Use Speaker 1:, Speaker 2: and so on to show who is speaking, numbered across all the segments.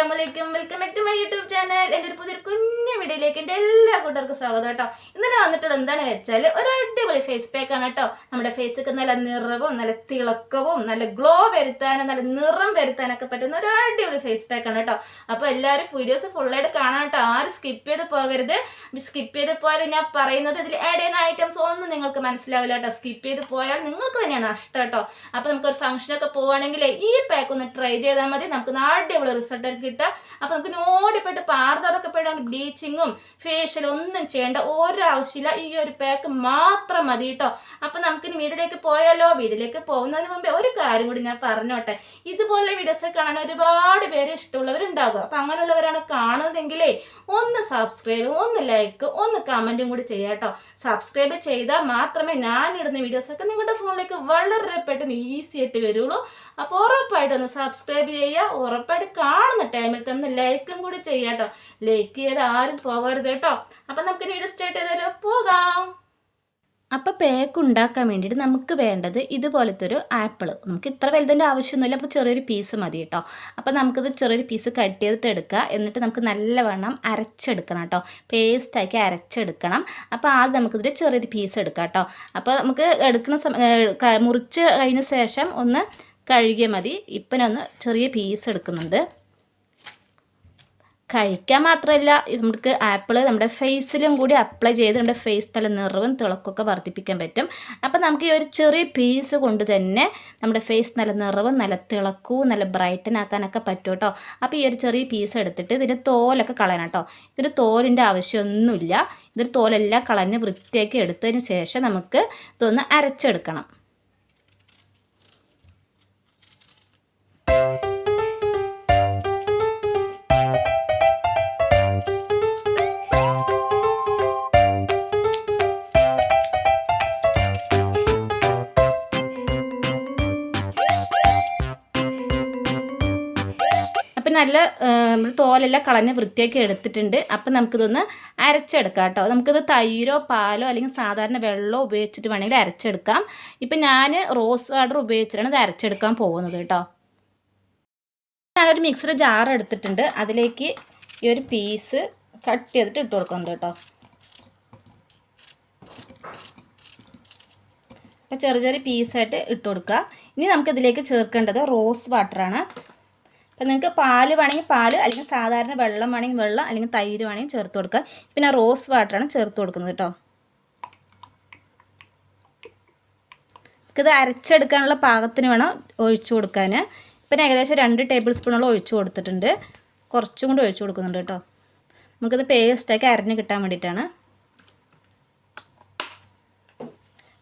Speaker 1: അസ്സാം വലൈക്കും welcome back to my YouTube channel എന്റെ ഒരു പുതിയൊരു കുഞ്ഞു വീഡിയോയിലേക്ക് എന്റെ എല്ലാ കൂട്ടർക്കും സ്വാഗതം കേട്ടോ. ഇന്നലെ വന്നിട്ടുള്ള എന്താണെന്ന് വെച്ചാൽ ഒരു അടിപൊളി ഫേസ് പാക്ക് ആണ് കേട്ടോ. നമ്മുടെ ഫേസൊക്കെ നല്ല നിറവും നല്ല തിളക്കവും നല്ല ഗ്ലോ വരുത്താനും നല്ല നിറം വരുത്താനൊക്കെ പറ്റുന്ന ഒരു അടിപൊളി ഫേസ് പാക്ക് ആണ് കേട്ടോ. അപ്പോൾ എല്ലാവരും വീഡിയോസ് ഫുള്ളായിട്ട് കാണാൻ കേട്ടോ. ആരും സ്കിപ്പ് ചെയ്ത് പോകരുത്. സ്കിപ്പ് ചെയ്ത് പോയാൽ ഞാൻ പറയുന്നത് ഇതിൽ ആഡ് ചെയ്യുന്ന ഐറ്റംസ് ഒന്നും നിങ്ങൾക്ക് മനസ്സിലാവില്ല കേട്ടോ. സ്കിപ്പ് ചെയ്ത് പോയാൽ നിങ്ങൾക്ക് തന്നെയാണ് നഷ്ടം കേട്ടോ. അപ്പോൾ നമുക്കൊരു ഫംഗ്ഷനൊക്കെ പോവുകയാണെങ്കിൽ ഈ പാക്ക് ഒന്ന് ട്രൈ ചെയ്താൽ മതി. നമുക്ക് അടിപൊളി റിസൾട്ട് കിട്ടുക. അപ്പോൾ നമുക്ക് നോടിപ്പെട്ട് പാർലറൊക്കെ പോയിട്ട് ബ്ലീച്ചിങ്ങും ഫേഷ്യലും ഒന്നും ചെയ്യേണ്ട ഒരു ആവശ്യമില്ല ഈ ഒരു പാക്ക് മാത്രം മതി കേട്ടോ. അപ്പോൾ നമുക്കിനി വീട്ടിലേക്ക് പോയാലോ? വീട്ടിലേക്ക് പോകുന്നതിന് മുമ്പേ ഒരു കാര്യം കൂടി ഞാൻ പറഞ്ഞോട്ടെ. ഇതുപോലെ വീഡിയോസ് കാണാൻ ഒരുപാട് പേര് ഇഷ്ടമുള്ളവരുണ്ടാകും. അപ്പം അങ്ങനെയുള്ളവരാണ് കാണുന്നതെങ്കിലേ ഒന്ന് സബ്സ്ക്രൈബ് ഒന്ന് ലൈക്ക് ഒന്ന് കമന്റും കൂടി ചെയ്യാം കേട്ടോ. സബ്സ്ക്രൈബ് ചെയ്താൽ മാത്രമേ ഞാൻ ഇടുന്ന വീഡിയോസൊക്കെ നിങ്ങളുടെ ഫോണിലേക്ക് വളരെ പെട്ടെന്ന് ഈസി ആയിട്ട് വരുള്ളൂ. അപ്പോൾ ഉറപ്പായിട്ടൊന്ന് സബ്സ്ക്രൈബ് ചെയ്യുക. ഉറപ്പായിട്ട് കാണുന്ന ടൈമിൽ തന്നെ ലൈക്കും കൂടി ചെയ്യാട്ടോ ലൈക്ക് ചെയ്ത് ആരും പോകരുത് കേട്ടോ. അപ്പം നമുക്ക് ഇനി സ്റ്റാർട്ട് ചെയ്താലോ പോകാം. അപ്പോൾ പേക്ക് ഉണ്ടാക്കാൻ വേണ്ടിയിട്ട് നമുക്ക് വേണ്ടത് ഇതുപോലത്തെ ഒരു ആപ്പിൾ നമുക്ക് ഇത്ര വലുതിന്റെ ആവശ്യമൊന്നുമില്ല. അപ്പോൾ ചെറിയൊരു പീസ് മതി കേട്ടോ അപ്പോൾ നമുക്കിത് ചെറിയൊരു പീസ് കട്ട് ചെയ്തിട്ട് എടുക്കുക എന്നിട്ട് നമുക്ക് നല്ലവണ്ണം അരച്ചെടുക്കണം കേട്ടോ പേസ്റ്റാക്കി അരച്ചെടുക്കണം. അപ്പോൾ ആദ്യം നമുക്കിതിൽ ചെറിയൊരു പീസ് എടുക്കാം കേട്ടോ അപ്പോൾ നമുക്ക് എടുക്കുന്ന സമയം മുറിച്ച് കഴിഞ്ഞ ശേഷം ഒന്ന് കഴുകിയാൽ മതി. ഇപ്പനൊന്ന് ചെറിയ പീസ് എടുക്കുന്നുണ്ട്. കഴിക്കാൻ മാത്രമല്ല നമുക്ക് ആപ്പിൾ നമ്മുടെ ഫേസിലും കൂടി അപ്ലൈ ചെയ്ത് നമ്മുടെ ഫേസ് തല നിറവും തിളക്കൊക്കെ വർദ്ധിപ്പിക്കാൻ പറ്റും. അപ്പോൾ നമുക്ക് ഈ ഒരു ചെറിയ പീസ് കൊണ്ട് തന്നെ നമ്മുടെ ഫേസ് നല്ല നിറവും നല്ല തിളക്കവും നല്ല ബ്രൈറ്റൻ ആക്കാനൊക്കെ പറ്റും കേട്ടോ. അപ്പോൾ ഈ ഒരു ചെറിയ പീസ് എടുത്തിട്ട് ഇതിന്റെ തോലൊക്കെ കളയണം കേട്ടോ. ഇതിന് തോലിന്റെ ആവശ്യമൊന്നുമില്ല. ഇതിന്റെ തോലെല്ലാം കളഞ്ഞ് വൃത്തിയാക്കി എടുത്തതിന് ശേഷം നമുക്ക് ഇതൊന്ന് അരച്ചെടുക്കണം. നല്ല നമ്മൾ തോലെല്ലാം കളഞ്ഞ് വൃത്തിയാക്കി എടുത്തിട്ടുണ്ട്. അപ്പം നമുക്കിതൊന്ന് അരച്ചെടുക്കാം കേട്ടോ. നമുക്കിത് തൈരോ പാലോ അല്ലെങ്കിൽ സാധാരണ വെള്ളമോ ഉപയോഗിച്ചിട്ട് വേണമെങ്കിൽ അരച്ചെടുക്കാം. ഇപ്പം ഞാൻ റോസ് വാട്ടർ ഉപയോഗിച്ചിട്ടാണ് ഇത് അരച്ചെടുക്കാൻ പോകുന്നത് കേട്ടോ. ഞാനൊരു മിക്സർ ജാർ എടുത്തിട്ടുണ്ട്. അതിലേക്ക് ഈ ഒരു പീസ് കട്ട് ചെയ്തിട്ട് ഇട്ട് കൊടുക്കുന്നുണ്ട് കേട്ടോ. അപ്പോൾ ചെറിയ ചെറിയ പീസായിട്ട് ഇട്ട് കൊടുക്കുക ഇനി നമുക്കിതിലേക്ക് ചേർക്കേണ്ടത് റോസ് വാട്ടറാണ്. അപ്പം നിങ്ങൾക്ക് പാൽ വേണമെങ്കിൽ പാൽ അല്ലെങ്കിൽ സാധാരണ വെള്ളം വേണമെങ്കിൽ വെള്ളം അല്ലെങ്കിൽ തൈര് വേണമെങ്കിൽ ചേർത്ത് കൊടുക്കുക. പിന്നെ റോസ് വാട്ടറാണ് ചേർത്ത് കൊടുക്കുന്നത് കേട്ടോ. ഇത് അരച്ചെടുക്കാനുള്ള പാകത്തിന് വേണം ഒഴിച്ചു കൊടുക്കാൻ. പിന്നെ ഏകദേശം രണ്ട് ടേബിൾ സ്പൂണോളം ഒഴിച്ചു കൊടുത്തിട്ടുണ്ട്. കുറച്ചും കൂടി ഒഴിച്ചു കൊടുക്കുന്നുണ്ട് കേട്ടോ. നമുക്കിത് പേസ്റ്റാക്കി അരഞ്ഞ് കിട്ടാൻ വേണ്ടിയിട്ടാണ്.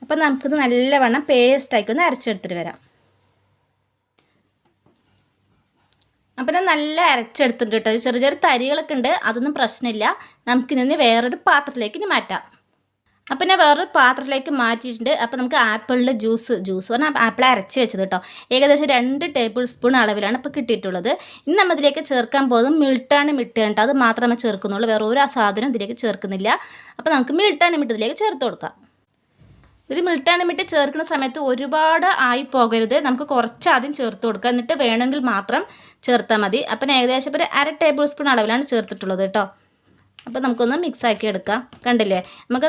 Speaker 1: അപ്പം നമുക്കിത് നല്ലവണ്ണം പേസ്റ്റാക്കി ഒന്ന് അരച്ചെടുത്തിട്ട് വരാം. അപ്പം ഞാൻ നല്ല അരച്ചെടുത്തിട്ടുണ്ട് കേട്ടോ. ചെറിയ ചെറിയ തരികളൊക്കെ ഉണ്ട്. അതൊന്നും പ്രശ്നമില്ല. നമുക്കിനി വേറൊരു പാത്രത്തിലേക്ക് ഇനി മാറ്റാം. അപ്പം ഞാൻ വേറൊരു പാത്രത്തിലേക്ക് മാറ്റിയിട്ടുണ്ട്. അപ്പോൾ നമുക്ക് ആപ്പിളിന്റെ ജ്യൂസ് ജ്യൂസ് പറഞ്ഞാൽ ആപ്പിൾ അരച്ച് വെച്ചത് കേട്ടോ. ഏകദേശം രണ്ട് ടേബിൾ സ്പൂൺ അളവിലാണ് ഇപ്പോൾ കിട്ടിയിട്ടുള്ളത്. ഇനി നമ്മൾ ഇതിലേക്ക് ചേർക്കാൻ പോകുന്നത് മിൽട്ടാണ് മിട്ട് കേട്ടോ. അത് മാത്രമേ ചേർക്കുന്നുള്ളൂ. വേറെ ഒരു സാധനം ഇതിലേക്ക് ചേർക്കുന്നില്ല. അപ്പോൾ നമുക്ക് മിൽട്ടാണ് മിട്ട് ഇതിലേക്ക് ചേർത്ത് കൊടുക്കാം. ഒരു മിൽട്ടാണ് മിട്ട് ചേർക്കുന്ന സമയത്ത് ഒരുപാട് ആയി പോകരുത്. നമുക്ക് കുറച്ച് ആദ്യം ചേർത്ത് കൊടുക്കുക. എന്നിട്ട് വേണമെങ്കിൽ മാത്രം ചേർത്താൽ മതി. അപ്പം ഏകദേശം ഒരു അര ടേബിൾ സ്പൂൺ അളവിലാണ് ചേർത്തിട്ടുള്ളത് കേട്ടോ അപ്പോൾ നമുക്കൊന്ന് മിക്സ് ആക്കി എടുക്കാം. കണ്ടില്ലേ? നമുക്ക്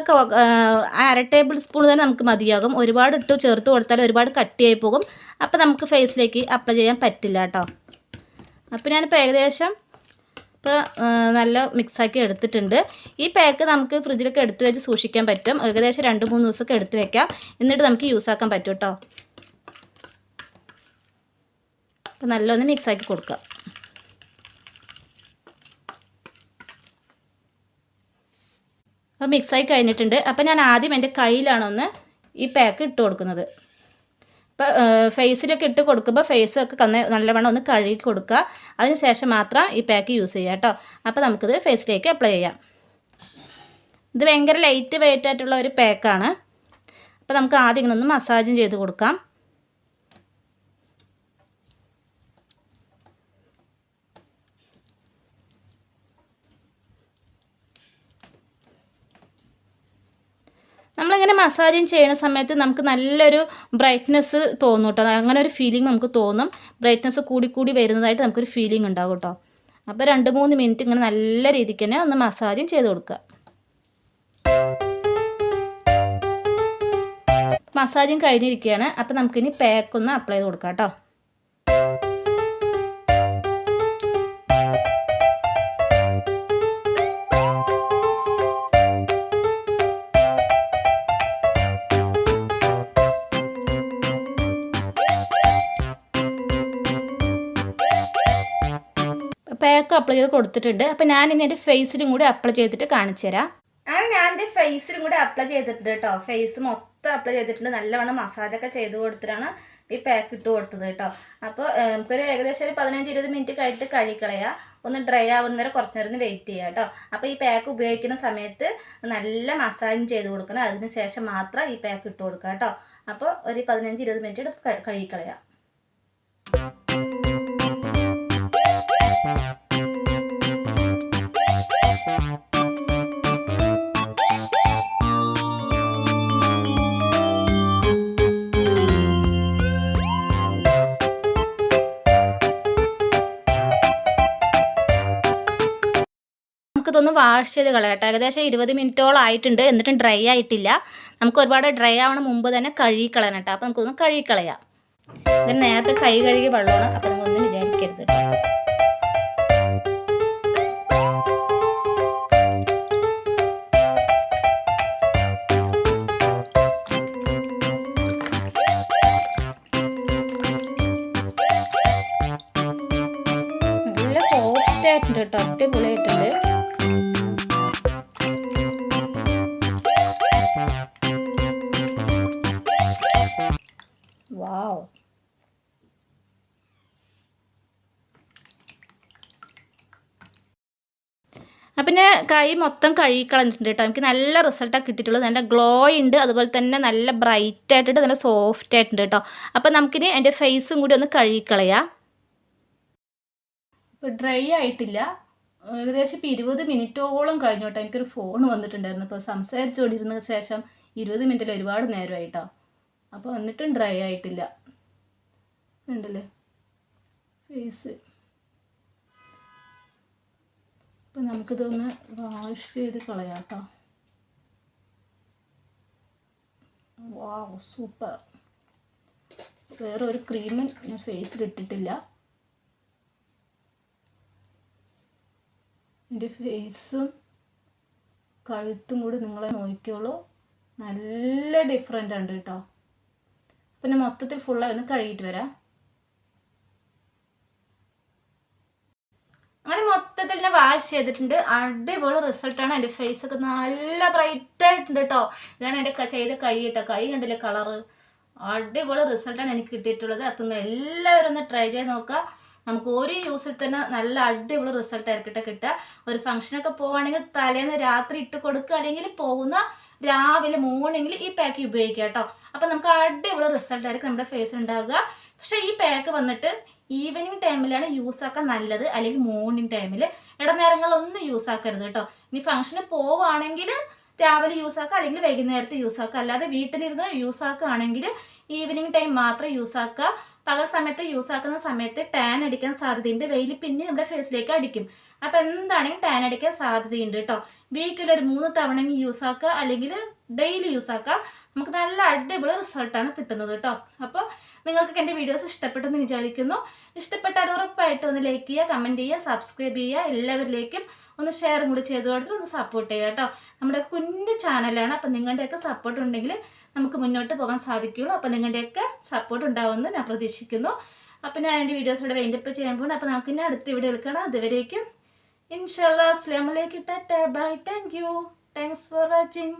Speaker 1: അര ടേബിൾ സ്പൂൺ തന്നെ നമുക്ക് മതിയാകും. ഒരുപാട് ഇട്ട് ചേർത്ത് കൊടുത്താൽ ഒരുപാട് കട്ടിയായി പോകും. അപ്പോൾ നമുക്ക് ഫേസിലേക്ക് അപ്ലൈ ചെയ്യാൻ പറ്റില്ല കേട്ടോ അപ്പോൾ ഞാനിപ്പോൾ ഏകദേശം ഇപ്പോൾ നല്ല മിക്സാക്കി എടുത്തിട്ടുണ്ട്. ഈ പാക്ക് നമുക്ക് ഫ്രിഡ്ജിലൊക്കെ എടുത്ത് വെച്ച് സൂക്ഷിക്കാൻ പറ്റും. ഏകദേശം രണ്ട് മൂന്ന് ദിവസമൊക്കെ എടുത്ത് വെക്കാം. എന്നിട്ട് നമുക്ക് യൂസ് ആക്കാൻ പറ്റും കേട്ടോ അപ്പോൾ നല്ലൊന്ന് മിക്സാക്കി കൊടുക്കാം. അപ്പോൾ മിക്സായി കഴിഞ്ഞിട്ടുണ്ട്. അപ്പോൾ ഞാൻ ആദ്യം എന്റെ കയ്യിലാണൊന്ന് ഈ പാക്ക് ഇട്ട് കൊടുക്കുന്നത്. അപ്പോൾ ഫേസിലൊക്കെ ഇട്ട് കൊടുക്കുമ്പോൾ ഫേസൊക്കെ കന്ന് നല്ലവണ്ണം ഒന്ന് കഴുകി കൊടുക്കുക അതിന് ശേഷം മാത്രം ഈ പാക്ക് യൂസ് ചെയ്യുക കേട്ടോ അപ്പോൾ നമുക്കിത് ഫേസിലേക്ക് അപ്ലൈ ചെയ്യാം. ഇത് ഭയങ്കര ലൈറ്റ് വെയിറ്റ് ആയിട്ടുള്ള ഒരു പാക്കാണ്. അപ്പോൾ നമുക്ക് ആദ്യം ഇങ്ങനെ ഒന്ന് മസാജും ചെയ്ത് കൊടുക്കാം. നമ്മളിങ്ങനെ മസാജിങ് ചെയ്യുന്ന സമയത്ത് നമുക്ക് നല്ലൊരു ബ്രൈറ്റ്നെസ് തോന്നും കേട്ടോ. അങ്ങനെ ഒരു ഫീലിംഗ് നമുക്ക് തോന്നും. ബ്രൈറ്റ്നെസ് കൂടി കൂടി വരുന്നതായിട്ട് നമുക്കൊരു ഫീലിംഗ് ഉണ്ടാകും കേട്ടോ. അപ്പോൾ രണ്ട് മൂന്ന് മിനിറ്റ് ഇങ്ങനെ നല്ല രീതിക്ക് തന്നെ ഒന്ന് മസാജും ചെയ്ത് കൊടുക്കുക. മസാജും കഴിഞ്ഞിരിക്കുകയാണ്. അപ്പോൾ നമുക്കിനി പാക്ക് ഒന്ന് അപ്ലൈ ചെയ്ത് കൊടുക്കാം കേട്ടോ. അപ്ലൈ ചെയ്ത് കൊടുത്തിട്ടുണ്ട്. അപ്പം ഞാൻ ഇനി എന്റെ ഫേസിലും കൂടി അപ്ലൈ ചെയ്തിട്ട് കാണിച്ചു തരാം. അങ്ങനെ ഞാൻ എന്റെ ഫേസിലും കൂടി അപ്ലൈ ചെയ്തിട്ടുണ്ട് കേട്ടോ ഫേസ് മൊത്തം അപ്ലൈ ചെയ്തിട്ടുണ്ട്. നല്ലവണ്ണം മസാജൊക്കെ ചെയ്ത് കൊടുത്തിട്ടാണ് ഈ പാക്ക് ഇട്ട് കൊടുത്തത് കേട്ടോ അപ്പോൾ നമുക്കൊരു ഏകദേശം ഒരു പതിനഞ്ച് ഇരുപത് മിനിറ്റ് കഴിഞ്ഞിട്ട് കഴിക്കളയാ ഒന്ന് ഡ്രൈ ആവുന്ന വരെ കുറച്ച് നേരം വെയിറ്റ് ചെയ്യുക കേട്ടോ അപ്പോൾ ഈ പാക്ക് ഉപയോഗിക്കുന്ന സമയത്ത് നല്ല മസാജ് ചെയ്ത് കൊടുക്കണം. അതിന് ശേഷം മാത്രം ഈ പാക്ക് ഇട്ട് കൊടുക്കുക കേട്ടോ അപ്പോൾ ഒരു പതിനഞ്ച് ഇരുപത് മിനിറ്റ് കഴുകിക്കളയാം നമുക്കിതൊന്ന് വാഷ് ചെയ്ത് കളയട്ടെ ഏകദേശം ഇരുപത് മിനിറ്റോളം ആയിട്ടുണ്ട്. എന്നിട്ടും ഡ്രൈ ആയിട്ടില്ല. നമുക്ക് ഒരുപാട് ഡ്രൈ ആവണ മുമ്പ് തന്നെ കഴുകി കളയണം കേട്ടോ. അപ്പോൾ നമുക്കൊന്ന് കഴുകി കളയാം നേരത്തെ കൈ കഴുകി വെള്ളമാണ്. അപ്പോൾ നിങ്ങളൊന്നും വിചാരിക്കരുത് കേട്ടോ. സോഫ്റ്റ് ആയിട്ടുണ്ട് കേട്ടോ അടിപൊളിയായിട്ടുണ്ട്. പിന്നെ കൈ മൊത്തം കഴുകി കളഞ്ഞിട്ടുണ്ട് കേട്ടോ. എനിക്ക് നല്ല റിസൾട്ടാണ് കിട്ടിയിട്ടുള്ളത്. നല്ല ഗ്ലോ ഉണ്ട്. അതുപോലെ തന്നെ നല്ല ബ്രൈറ്റ് ആയിട്ടുണ്ട് നല്ല സോഫ്റ്റ് ആയിട്ടുണ്ട് കേട്ടോ. അപ്പം നമുക്കിനി എന്റെ ഫേസും കൂടി ഒന്ന് കഴുകിക്കളയാം. ഇപ്പോൾ ഡ്രൈ ആയിട്ടില്ല. ഏകദേശം ഇപ്പോൾ ഇരുപത് മിനിറ്റോളം കഴിഞ്ഞു കേട്ടോ എനിക്കൊരു ഫോൺ വന്നിട്ടുണ്ടായിരുന്നു. അപ്പോൾ സംസാരിച്ചുകൊണ്ടിരുന്ന ശേഷം ഇരുപത് മിനിറ്റിൽ ഒരുപാട് നേരമായിട്ടോ. അപ്പോൾ എന്നിട്ടും ഡ്രൈ ആയിട്ടില്ല. ഉണ്ടല്ലേ? ഫേസ് അപ്പം നമുക്കിതൊന്ന് വാഷ് ചെയ്ത് കളയാം കേട്ടോ വാ സൂപ്പർ വേറെ ഒരു ക്രീമും ഞാൻ ഫേസിൽ ഇട്ടിട്ടില്ല. എന്റെ ഫേസും കഴുത്തും കൂടി നിങ്ങളെ നോക്കിയോളൂ നല്ല ഡിഫറെന്റ് ഉണ്ട് കേട്ടോ. പിന്നെ മൊത്തത്തിൽ ഫുള്ളായി ഒന്ന് കഴുകിയിട്ട് വരാം. അങ്ങനെ മൊത്തത്തിൽ ഞാൻ വാഷ് ചെയ്തിട്ടുണ്ട്. അടിപൊളി റിസൾട്ടാണ് എന്റെ ഫേസ് ഒക്കെ നല്ല ബ്രൈറ്റ് ആയിട്ടുണ്ട് കേട്ടോ. ഇതാണ് എന്റെ ചെയ്ത കൈ കേട്ടോ. കൈ കണ്ടില്ലേ കളറ് അടിപൊളി റിസൾട്ടാണ് എനിക്ക് കിട്ടിയിട്ടുള്ളത്. അപ്പം എല്ലാവരും ഒന്ന് ട്രൈ ചെയ്ത് നോക്കുക. നമുക്ക് ഒരു യൂസിൽ തന്നെ നല്ല അടിപൊളി റിസൾട്ട് ആയിരിക്കട്ടെ കിട്ടുക. ഒരു ഫംഗ്ഷനൊക്കെ പോവുകയാണെങ്കിൽ തലേന്ന് രാത്രി ഇട്ട് കൊടുക്കുക. അല്ലെങ്കിൽ പോകുന്ന രാവിലെ മോർണിംഗിൽ ഈ പാക്ക് ഉപയോഗിക്കുക കേട്ടോ. അപ്പം നമുക്ക് അടിപൊളി റിസൾട്ട് ആയിരിക്കും നമ്മുടെ ഫേസിൽ ഉണ്ടാകുക പക്ഷേ ഈ പാക്ക് വന്നിട്ട് ഈവനിങ് ടൈമിലാണ് യൂസ് ആക്കാൻ നല്ലത്. അല്ലെങ്കിൽ മോർണിംഗ് ടൈമിൽ ഇടനേരങ്ങളൊന്നും യൂസ് ആക്കരുത് കേട്ടോ. ഇനി ഫംഗ്ഷന് പോവുകയാണെങ്കിൽ രാവിലെ യൂസ് ആക്കുക. അല്ലെങ്കിൽ വൈകുന്നേരത്തെ യൂസ് ആക്കുക. അല്ലാതെ വീട്ടിലിരുന്ന് യൂസ് ആക്കുകയാണെങ്കിൽ ഈവനിങ് ടൈം മാത്രം യൂസ് ആക്കുക. പകൽ സമയത്ത് യൂസ് ആക്കുന്ന സമയത്ത് ടാൻ അടിക്കാൻ സാധ്യതയുണ്ട്. വെയിൽ പിന്നെ നമ്മുടെ ഫേസിലേക്ക് അടിക്കും. അപ്പോൾ എന്താണെങ്കിലും ടാൻ അടിക്കാൻ സാധ്യതയുണ്ട് കേട്ടോ വീക്കിൽ ഒരു മൂന്ന് തവണയെങ്കിലും യൂസ് ആക്കുക. അല്ലെങ്കിൽ ഡെയിലി യൂസ് ആക്കുക. നമുക്ക് നല്ല അടിപൊളി റിസൾട്ടാണ് കിട്ടുന്നത് കേട്ടോ അപ്പോൾ നിങ്ങൾക്ക് എന്റെ വീഡിയോസ് ഇഷ്ടപ്പെട്ടെന്ന് വിചാരിക്കുന്നു. ഇഷ്ടപ്പെട്ടാൽ ഉറപ്പായിട്ട് ഒന്ന് ലൈക്ക് ചെയ്യുക കമന്റ് ചെയ്യുക സബ്സ്ക്രൈബ് ചെയ്യുക. എല്ലാവരിലേക്കും ഒന്ന് ഷെയറും കൂടി ചെയ്ത് കൊടുത്തിട്ട് ഒന്ന് സപ്പോർട്ട് ചെയ്യുക കേട്ടോ നമ്മുടെ കുഞ്ഞു ചാനലാണ് അപ്പം നിങ്ങളുടെയൊക്കെ സപ്പോർട്ട് ഉണ്ടെങ്കിൽ നമുക്ക് മുന്നോട്ട് പോകാൻ സാധിക്കുകയുള്ളൂ. അപ്പം നിങ്ങളുടെയൊക്കെ സപ്പോർട്ട് ഉണ്ടാവുമെന്ന് ഞാൻ പ്രതീക്ഷിക്കുന്നു. അപ്പം ഞാൻ എന്റെ വീഡിയോസ് ഇവിടെ വെയിൻഡപ്പ് ചെയ്യാൻ പോകുന്നു അപ്പം നമുക്ക് ഇനി അടുത്ത വീഡിയോ എടുക്കണം അതുവരേക്കും ഇൻഷാല്ലാ അസ്ലാമലേക്ക് bye. Thank you. Thanks for watching.